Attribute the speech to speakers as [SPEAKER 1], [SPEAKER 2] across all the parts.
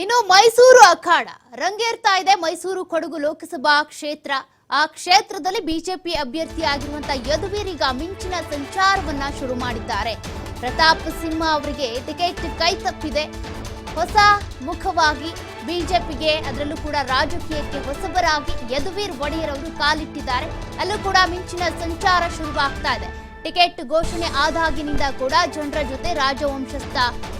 [SPEAKER 1] ಇನ್ನು ಮೈಸೂರು ಅಖಾಡ. ರಂಗೇರ್ತಾ ಇದೆ ಮೈಸೂರು ಕೊಡಗು ಲೋಕಸಭಾ ಕ್ಷೇತ್ರ. ಆ ಕ್ಷೇತ್ರದಲ್ಲಿ ಬಿಜೆಪಿ ಅಭ್ಯರ್ಥಿಯಾಗಿರುವಂತಹ ಯದುವೀರಿಗ ಮಿಂಚಿನ ಸಂಚಾರವನ್ನ ಶುರು ಮಾಡಿದ್ದಾರೆ. ಪ್ರತಾಪ್ ಸಿಂಹ ಅವರಿಗೆ ಟಿಕೆಟ್ ಕೈ ತಪ್ಪಿದೆ. ಹೊಸ ಮುಖವಾಗಿ ಬಿಜೆಪಿಗೆ ಅದರಲ್ಲೂ ಕೂಡ ರಾಜಕೀಯಕ್ಕೆ ಹೊಸಬರಾಗಿ ಯದುವೀರ್ ಒಡೆಯರ್ ಅವರು ಕಾಲಿಟ್ಟಿದ್ದಾರೆ. ಅಲ್ಲೂ ಕೂಡ ಮಿಂಚಿನ ಸಂಚಾರ ಶುರುವಾಗ್ತಾ ಇದೆ. ಟಿಕೆಟ್ ಘೋಷಣೆ ಆದಾಗಿನಿಂದ ಕೂಡ ಜನರ ಜೊತೆ ರಾಜವಂಶಸ್ಥ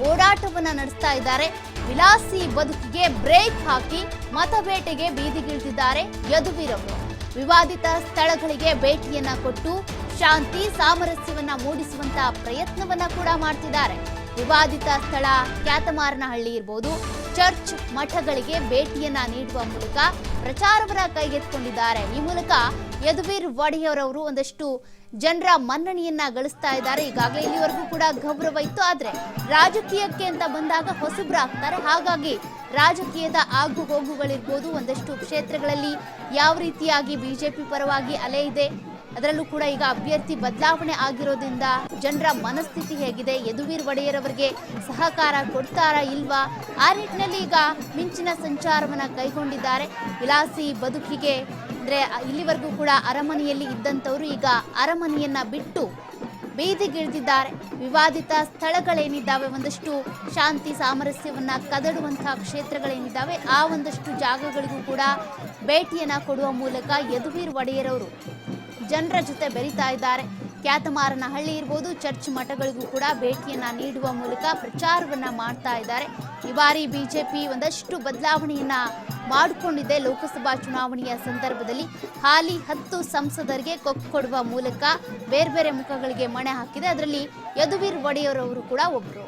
[SPEAKER 1] ಓಡಾಟವನ್ನ ನಡೆಸ್ತಾ ಇದ್ದಾರೆ. ವಿಲಾಸಿ ಬದುಕಿಗೆ ಬ್ರೇಕ್ ಹಾಕಿ ಮತಬೇಟೆಗೆ ಬೀದಿಗಿಳಿದಿದ್ದಾರೆ ಯದುವೀರವರು. ವಿವಾದಿತ ಸ್ಥಳಗಳಿಗೆ ಭೇಟಿಯನ್ನ ಕೊಟ್ಟು ಶಾಂತಿ ಸಾಮರಸ್ಯವನ್ನ ಮೂಡಿಸುವಂತಹ ಪ್ರಯತ್ನವನ್ನ ಕೂಡ ಮಾಡ್ತಿದ್ದಾರೆ. ವಿವಾದಿತ ಸ್ಥಳ ಕ್ಯಾತಮಾರನಹಳ್ಳಿ ಇರ್ಬೋದು. ಚರ್ಚ್ ಮಠಗಳಿಗೆ ಭೇಟಿಯನ್ನ ನೀಡುವ ಮೂಲಕ ಪ್ರಚಾರವನ್ನ ಕೈಗೆತ್ತಿಕೊಂಡಿದ್ದಾರೆ. ಈ ಮೂಲಕ ಯದುವೀರ್ ವಾಡಿಯವರವರು ಒಂದಷ್ಟು ಜನರ ಮನ್ನಣೆಯನ್ನ ಗಳಿಸ್ತಾ ಇದ್ದಾರೆ. ಈಗಾಗಲೇ ಇಲ್ಲಿವರೆಗೂ ಕೂಡ ಗೌರವ ಇತ್ತು. ಆದ್ರೆ ರಾಜಕೀಯಕ್ಕೆ ಅಂತ ಬಂದಾಗ ಹೊಸಬ್ರಾಗ್ತಾರೆ. ಹಾಗಾಗಿ ರಾಜಕೀಯದ ಆಗು ಹೋಗುಗಳಿರ್ಬೋದು. ಒಂದಷ್ಟು ಕ್ಷೇತ್ರಗಳಲ್ಲಿ ಯಾವ ರೀತಿಯಾಗಿ ಬಿಜೆಪಿ ಪರವಾಗಿ ಅಲೆ ಇದೆ ಅದರಲ್ಲೂ ಕೂಡ ಈಗ ಅಭ್ಯರ್ಥಿ ಬದಲಾವಣೆ ಆಗಿರೋದ್ರಿಂದ ಜನರ ಮನಸ್ಥಿತಿ ಹೇಗಿದೆ? ಯದುವೀರ್ ಒಡೆಯರ್ ಅವರಿಗೆ ಸಹಕಾರ ಕೊಡ್ತಾರಾ ಇಲ್ವಾ? ಆ ನಿಟ್ಟಿನಲ್ಲಿ ಈಗ ಮಿಂಚಿನ ಸಂಚಾರವನ್ನ ಕೈಗೊಂಡಿದ್ದಾರೆ. ವಿಲಾಸಿ ಬದುಕಿಗೆ ಅಂದ್ರೆ ಇಲ್ಲಿವರೆಗೂ ಕೂಡ ಅರಮನೆಯಲ್ಲಿ ಇದ್ದಂಥವರು ಈಗ ಅರಮನೆಯನ್ನ ಬಿಟ್ಟು ಬೀದಿಗಿಳಿದಿದ್ದಾರೆ. ವಿವಾದಿತ ಸ್ಥಳಗಳೇನಿದ್ದಾವೆ? ಒಂದಷ್ಟು ಶಾಂತಿ ಸಾಮರಸ್ಯವನ್ನ ಕದಡುವಂತಹ ಕ್ಷೇತ್ರಗಳೇನಿದ್ದಾವೆ? ಆ ಒಂದಷ್ಟು ಜಾಗಗಳಿಗೂ ಕೂಡ ಭೇಟಿಯನ್ನ ಕೊಡುವ ಮೂಲಕ ಯದುವೀರ್ ಒಡೆಯರವರು ಜನರ ಜೊತೆ ಬೆರೀತಾ ಇದ್ದಾರೆ. ಕ್ಯಾತಮಾರನಹಳ್ಳಿ ಇರ್ಬೋದು, ಚರ್ಚ್ ಮಠಗಳಿಗೂ ಕೂಡ ಭೇಟಿಯನ್ನ ನೀಡುವ ಮೂಲಕ ಪ್ರಚಾರವನ್ನ ಮಾಡ್ತಾ ಇದ್ದಾರೆ. ಈ ಬಾರಿ ಬಿಜೆಪಿ ಒಂದಷ್ಟು ಬದಲಾವಣೆಯನ್ನ ಮಾಡಿಕೊಂಡಿದೆ ಲೋಕಸಭಾ ಚುನಾವಣೆಯ ಸಂದರ್ಭದಲ್ಲಿ. ಹಾಲಿ ಹತ್ತು ಸಂಸದರಿಗೆ ಕೊಕ್ಕು ಕೊಡುವ ಮೂಲಕ ಬೇರೆ ಬೇರೆ ಮುಖಗಳಿಗೆ ಮಣೆ ಹಾಕಿದೆ. ಅದರಲ್ಲಿ ಯದುವೀರ್ ಒಡೆಯರ್ ಅವರು ಕೂಡ ಒಬ್ಬರು